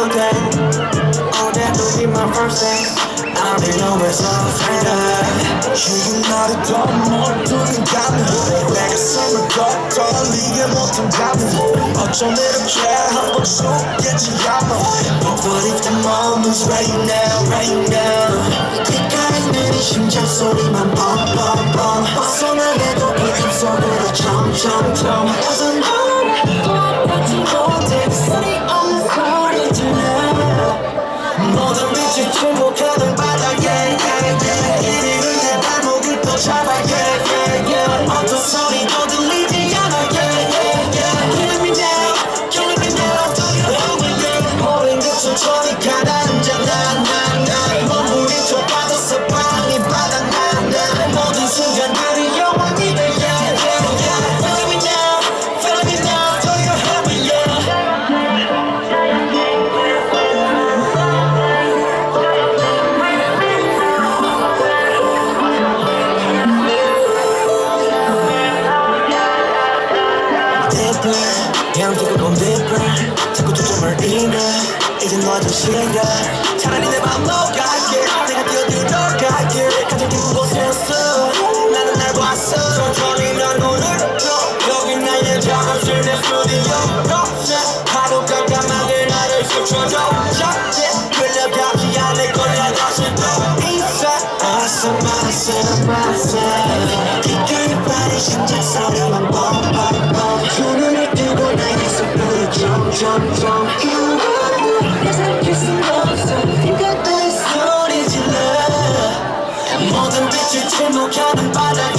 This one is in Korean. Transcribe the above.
all day. All that will be my first day. I'll be always afraid of. 지금 나를 더 못두는 감이 내가 숨을 더 떨리게 못한 감이 어쩜 이렇게 한번 죽겠지 아마 But if the moment's right now, right now. 귓가에 있는 이 심장 소리만 뻥뻥뻥. 벗어나게도 이 입속으로 점점점. 싫은가? 차라리 내 맘 녹아게. 내가 뛰어들어 가게. 가장 깊은 곳에서 나는 날 봤어. 천천히 난 눈을 떠 여기 나의 작업실 내 스튜디오 옆에 하루 깜깜하게 나를 스쳐줘. 잡게 끌려가지 않을 거야. 다시 또 인사. 알았어 말았어 말았어. 이끌 바른 심장소리만 뻥뻥뻥 두 눈을 뜨고 나의 숨을 점점점. got this, how did you love? 모든 빛을 침묵하는 바닥